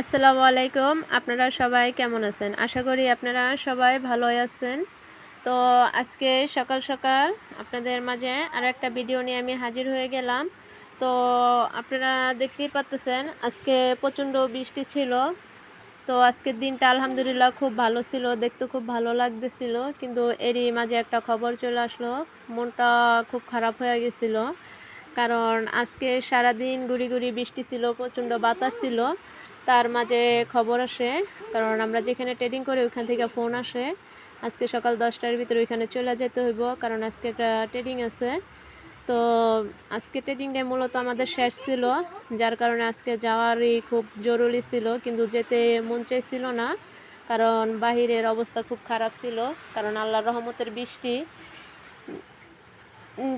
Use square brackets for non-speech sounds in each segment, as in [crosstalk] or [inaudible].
আসসালামু আলাইকুম। আপনারা সবাই কেমন আছেন? আশা করি আপনারা সবাই ভালোই আছেন। তো আজকে সকাল সকাল আপনাদের মাঝে আর একটা ভিডিও নিয়ে আমি হাজির হয়ে গেলাম। তো আপনারা দেখতেই পাচ্তেছেন, আজকে প্রচণ্ড বৃষ্টি ছিল। তো আজকের দিনটা আলহামদুলিল্লাহ খুব ভালো ছিল, দেখতে খুব ভালো লাগতেছিল। কিন্তু এরই মাঝে একটা খবর চলে আসলো, মনটা খুব খারাপ হয়ে গেছিল। কারণ আজকে সারাদিন গুড়ি গুড়ি বৃষ্টি ছিল, প্রচণ্ড বাতাস ছিল। তার মাঝে খবর আসে, কারণ আমরা যেখানে ট্রেডিং করি ওইখান থেকে ফোন আসে। আজকে সকাল দশটার ভিতরে ওইখানে চলে যেতে হইব, কারণ আজকে একটা ট্রেডিং আছে। তো আজকে ট্রেডিংটা মূলত আমাদের শেষ ছিল, যার কারণে আজকে যাওয়ারই খুব জরুরি ছিল, কিন্তু যেতে মন চাইছিল না, কারণ বাহিরের অবস্থা খুব খারাপ ছিল, কারণ আল্লাহর রহমতের বৃষ্টি।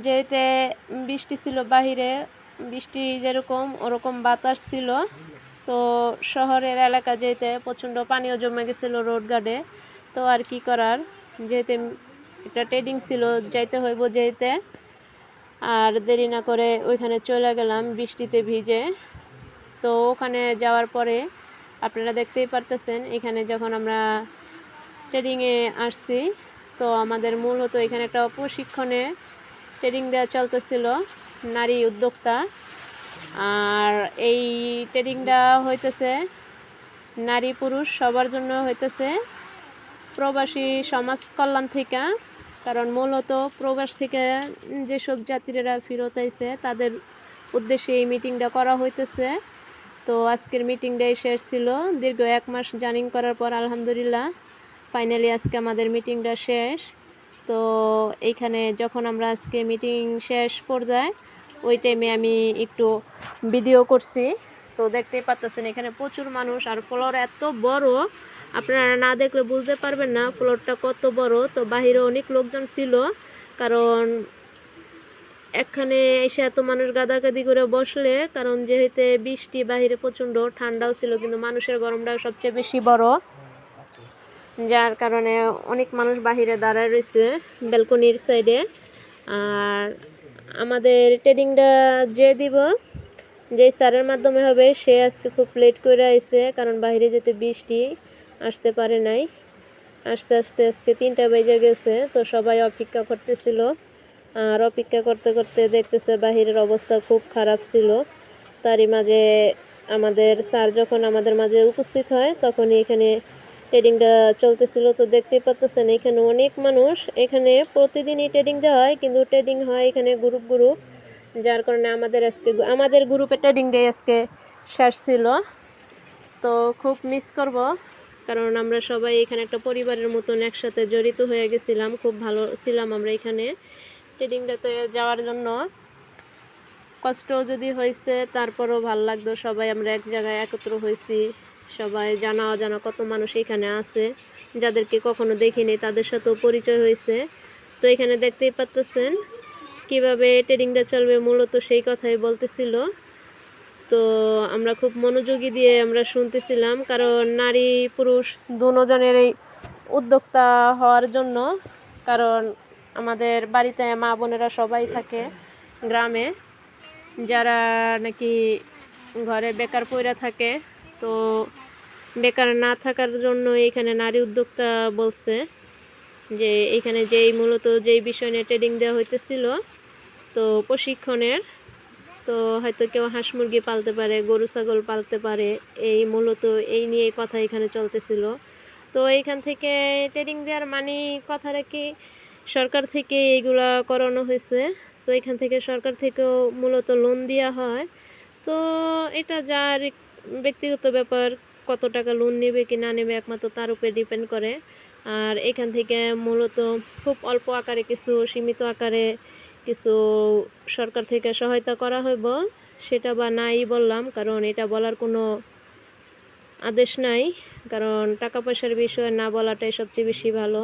যেতে বৃষ্টি ছিল বাহিরে, বৃষ্টি যেরকম, ওরকম বাতাস ছিল। তো শহরের এলাকা যেতে প্রচণ্ড পানিও জমে গেছিল রোড গার্ডে তো আর কি করার? যেতে একটা ট্রেডিং ছিল, যাইতে হইব যেতে। আর দেরি না করে ওইখানে চলে গেলাম বৃষ্টিতে ভিজে। তো ওখানে যাওয়ার পরে আপনারা দেখতেই পারতেছেন, এখানে যখন আমরা ট্রেডিংয়ে আসছি, তো আমাদের মূলত এখানে একটা প্রশিক্ষণে ট্রেডিং দেওয়া চলতেছিল, নারী উদ্যোক্তা। আর এই ট্রেডিংটা হইতেছে নারী পুরুষ সবার জন্য হইতেছে প্রবাসী সমাজ কল্যাণ থেকে, কারণ মূলত প্রবাস থেকে যেসব যাত্রীরা ফেরত আইছে, তাদের উদ্দেশ্যে এই মিটিংটা করা হইতেছে। তো আজকের মিটিংটাই শেষ ছিল। দীর্ঘ এক মাস জার্নিং করার পর আলহামদুলিল্লাহ ফাইনালি আজকে আমাদের মিটিংটা শেষ। তো এইখানে যখন আমরা আজকে মিটিং শেষ পর্যায়ে ওই টাইমে আমি একটু ভিডিও করছি। তো দেখতেই পাচ্ছেন এখানে প্রচুর মানুষ আর ফ্লোর এত বড়, আপনারা না দেখলে বুঝতে পারবেন না ফ্লোরটা কত বড়। তো বাহিরে অনেক লোকজন ছিল, কারণ এখানে এসে এত মানুষ গাদাগাদি করে বসলে, কারণ যেহেতু বৃষ্টি, বাহিরে প্রচণ্ড ঠান্ডাও ছিল, কিন্তু মানুষের গরমটাও সবচেয়ে বেশি বড়। যার কারণে অনেক মানুষ বাহিরে দাঁড়ায় রয়েছে ব্যালকনির সাইডে আর আমাদের ট্রেডিংটা যে দিব, যে স্যারের মাধ্যমে হবে, সে আজকে খুব লেট করে আইছে, কারণ বাইরে যেতে বৃষ্টি, আসতে পারে নাই। আস্তে আস্তে আজকে তিনটা বেজে গেছে, তো সবাই অপেক্ষা করতেছিল। আর অপেক্ষা করতে করতে দেখতেছে বাহিরের অবস্থা খুব খারাপ ছিল। তারই মাঝে আমাদের স্যার যখন আমাদের মাঝে উপস্থিত হয়, তখনই এখানে ট্রেডিংটা চলতেছিল তো দেখতেই পাচ্ছেন এখানে অনেক মানুষ, এখানে প্রতিদিনই ট্রেডিং দেওয়া হয়, কিন্তু ট্রেডিং হয় এখানে গ্রুপ গ্রুপ যার কারণে আমাদের আজকে আমাদের গ্রুপে ট্রেডিং ডে আজকে শেষ ছিল। তো খুব মিস করব, কারণ আমরা সবাই এখানে একটা পরিবারের মতন একসাথে জড়িত হয়ে গেছিলাম, খুব ভালো ছিলাম আমরা এখানে ট্রেডিংটাতে যাওয়ার জন্য। কষ্ট যদি হয়েছে তারপরও ভালো লাগতো, সবাই আমরা এক জায়গায় একত্র হয়েছি সবাই জানা অজানা কত মানুষ এখানে আছে। যাদেরকে কখনো দেখিনি, তাদের সাথেও পরিচয় হয়েছে। তো এখানে দেখতেই পাচ্তেছেন কীভাবে ট্রেডিংটা চলবে, মূলত সেই কথাই বলতেছিল। তো আমরা খুব মনোযোগী দিয়ে আমরা শুনতেছিলাম, কারণ নারী, পুরুষ দুজনের এই উদ্যোক্তা হওয়ার জন্য, কারণ আমাদের বাড়িতে মা বোনেরা সবাই থাকে গ্রামে। যারা নাকি ঘরে বেকার পইরা থাকে তো বেকার না থাকার জন্য এখানে নারী উদ্যোক্তা বলছে যে এখানে যেই মূলত যেই বিষয় নিয়ে ট্রেডিং দেওয়া হইতেছিল, তো প্রশিক্ষণের, তো হয়তো কেউ হাঁস মুরগি পালতে পারে, গরু, ছাগল পালতে পারে, এই মূলত এই নিয়ে কথা এখানে চলতেছিল। তো এইখান থেকে ট্রেডিং দেওয়ার মানে কথা রাখি, সরকার থেকে এইগুলা করানো হয়েছে। তো এখান থেকে সরকার থেকেও মূলত লোন দেওয়া হয়। তো এটা যার ব্যক্তিগত ব্যাপার, কত টাকা লোন নেবে কি না নেবে একমাত্র তার উপরে ডিপেন্ড করে। আর এখান থেকে মূলত খুব অল্প আকারে কিছু সীমিত আকারে কিছু সরকার থেকে সহায়তা করা হইব, সেটা বা নাই বললাম, কারণ এটা বলার কোনো আদেশ নাই। কারণ টাকা পয়সার বিষয়ে না বলাটাই সবচেয়ে বেশি ভালো।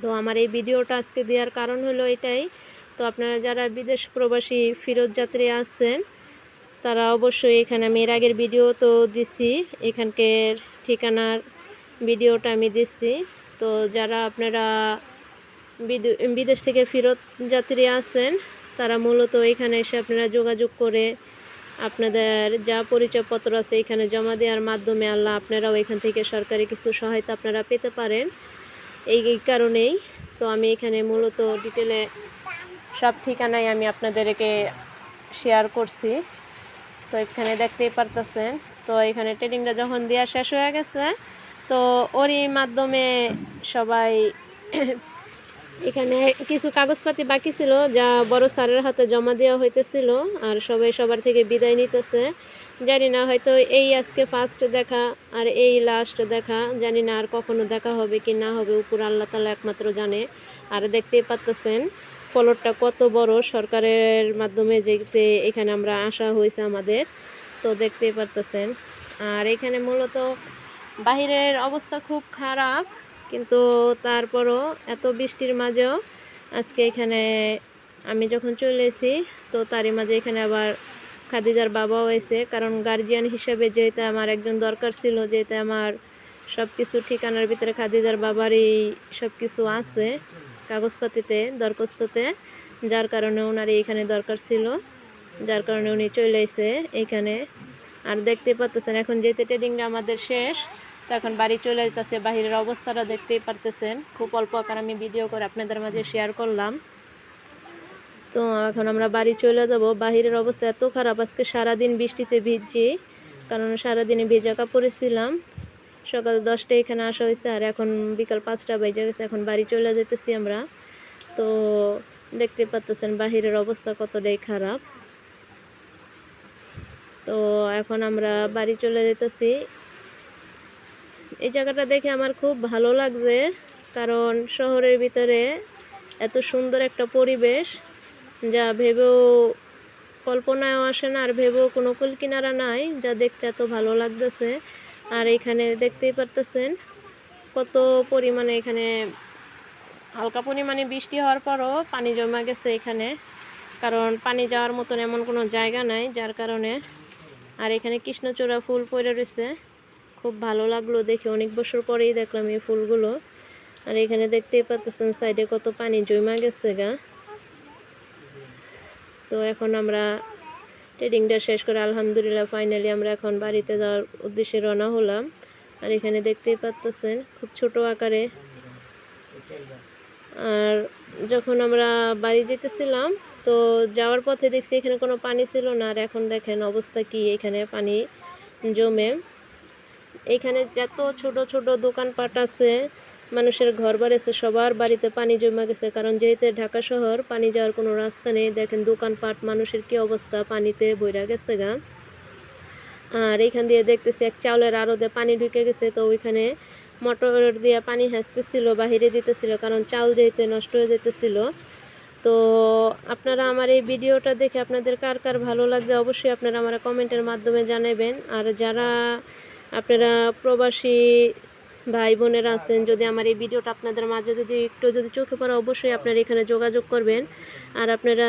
তো আমার এই ভিডিওটা আজকে দেওয়ার কারণ হলো এটাই। তো আপনারা যারা বিদেশ প্রবাসী ফিরত যাত্রী আছেন তারা অবশ্যই এখানে, আমি এর আগের ভিডিও তো দিছি, এখানকার ঠিকানার ভিডিওটা আমি দিচ্ছি তো যারা আপনারা বিদেশ থেকে ফেরত যাত্রী আছেন, তারা মূলত এখানে এসে আপনারা যোগাযোগ করে আপনাদের যা পরিচয়পত্র আছে এখানে জমা দেওয়ার মাধ্যমে আল্লাহ আপনারাও এখান থেকে সরকারি কিছু সহায়তা আপনারা পেতে পারেন। এই এই কারণেই তো আমি এখানে মূলত ডিটেলে সব ঠিকানাই আমি আপনাদেরকে শেয়ার করছি। তো এখানে দেখতেই পারতেছেন। তো এখানে ট্রেডিংটা যখন দেওয়া শেষ হয়ে গেছে, তো ওরই মাধ্যমে সবাই [coughs] এখানে কিছু কাগজপাতি বাকি ছিল যা বড় স্যারের হাতে জমা দেওয়া হইতেছিল আর সবাই সবার থেকে বিদায় নিতেছে। জানি না, হয়তো এই আজকে ফার্স্ট দেখা আর এই লাস্ট দেখা, জানি না আর কখনো দেখা হবে কি না হবে, উপর আল্লাহ তালা একমাত্র জানে। আর দেখতেই পারতেছেন ফলকটা কত বড় সরকারের মাধ্যমে যেতে এখানে আমরা আসা হয়েছে আমাদের, তো দেখতেই পারতেছেন। আর এখানে মূলত বাহিরের অবস্থা খুব খারাপ, কিন্তু তারপরও এত বৃষ্টির মাঝেও আজকে এখানে আমি যখন চলে এসেছি, তো তারই মাঝে এখানে আবার খাদিজার বাবাও এসে, কারণ গার্জিয়ান হিসেবে যেহেতু আমার একজন দরকার ছিল, যেহেতু আমার সব কিছু ঠিকানার ভিতরে খাদিজার বাবারই সব কিছু আছে কাগজপাতিতে, দরখাস্ততে, যার কারণে ওনার এইখানে দরকার ছিল, যার কারণে উনি চলে এসে এইখানে। আর দেখতে পাচ্তেছেন এখন যেহেতু ট্রেডিংটা আমাদের শেষ, তো এখন বাড়ি চলে যেতেছে বাহিরের অবস্থাটা দেখতেই পারতেছেন। খুব অল্প আকার আমি ভিডিও করে আপনাদের মাঝে শেয়ার করলাম। তো এখন আমরা বাড়ি চলে যাব। বাহিরের অবস্থা এত খারাপ, আজকে সারাদিন বৃষ্টিতে ভিজছি, কারণ সারাদিনে ভেজা কাপড়ে ছিলাম। সকাল দশটায় এখানে আসা হয়েছে, আর এখন বিকাল পাঁচটা বেজে গেছে, এখন বাড়ি চলে যেতেছি আমরা। তো দেখতে পাচ্তেছেন বাহিরের অবস্থা কতটাই খারাপ। তো এখন আমরা বাড়ি চলে যেতেছি। এই জায়গাটা দেখে আমার খুব ভালো লাগছে, কারণ শহরের ভিতরে এত সুন্দর একটা পরিবেশ, যা ভেবেও কল্পনায়ও আসে না, আর ভেবেও কোনো কুল কিনারা নাই, যা দেখতে এত ভালো লাগতেছে। আর এখানে দেখতেই পারতেছেন কত পরিমাণে এখানে হালকা পরিমাণে বৃষ্টি হওয়ার পরও পানি জমা গেছে এখানে। কারণ পানি যাওয়ার মতন এমন কোনো জায়গা নাই যার কারণে। আর এখানে কৃষ্ণচূড়া ফুল পড়ে রয়েছে। খুব ভালো লাগল দেখে। অনেক বছর পরেই দেখলাম এই ফুলগুলো। আর এখানে দেখতেই পাচ্ছেন সাইডে কত পানি জমা গেছে গা। তো এখন আমরা ট্রেডিংটা শেষ করে আলহামদুলিল্লাহ ফাইনালি আমরা এখন বাড়িতে যাওয়ার উদ্দেশ্যে রওনা হলাম। আর এখানে দেখতেই পাচ্ছেন খুব ছোট আকারে। আর যখন আমরা বাড়ি যেতেছিলাম, তো যাওয়ার পথে দেখছি এখানে কোনো পানি ছিল না, আর এখন দেখেন অবস্থা কি, এখানে পানি জমে। এখানে যত ছোট ছোট দোকানপাট আছে মানুষের ঘর বাড়ি আছে, সবার বাড়িতে পানি জমা গেছে। কারণ যেহেতু ঢাকা শহর, পানি যাওয়ার কোনো রাস্তা নেই। দেখেন দোকানপাট, মানুষের কি অবস্থা? পানিতে বইরা গেছে গা। আর এইখান দিয়ে দেখতেছি এক চাউলের আড়তে পানি ঢুকে গেছে। তো ওইখানে মোটর দিয়ে পানি হাসতেছিল, বাহিরে দিতেছিল। কারণ চাউল যেহেতু নষ্ট হয়ে যেতেছিল। তো আপনারা আমার এই ভিডিওটা দেখে আপনাদের কার কার ভালো লাগছে, অবশ্যই আপনারা আমার কমেন্টের মাধ্যমে জানাবেন। আর যারা আপনারা প্রবাসী ভাই বোনেরা আছেন, যদি আমার এই ভিডিওটা আপনাদের মাঝে যদি একটু যদি চোখে পড়ে, অবশ্যই আপনারা এখানে যোগাযোগ করবেন। আর আপনারা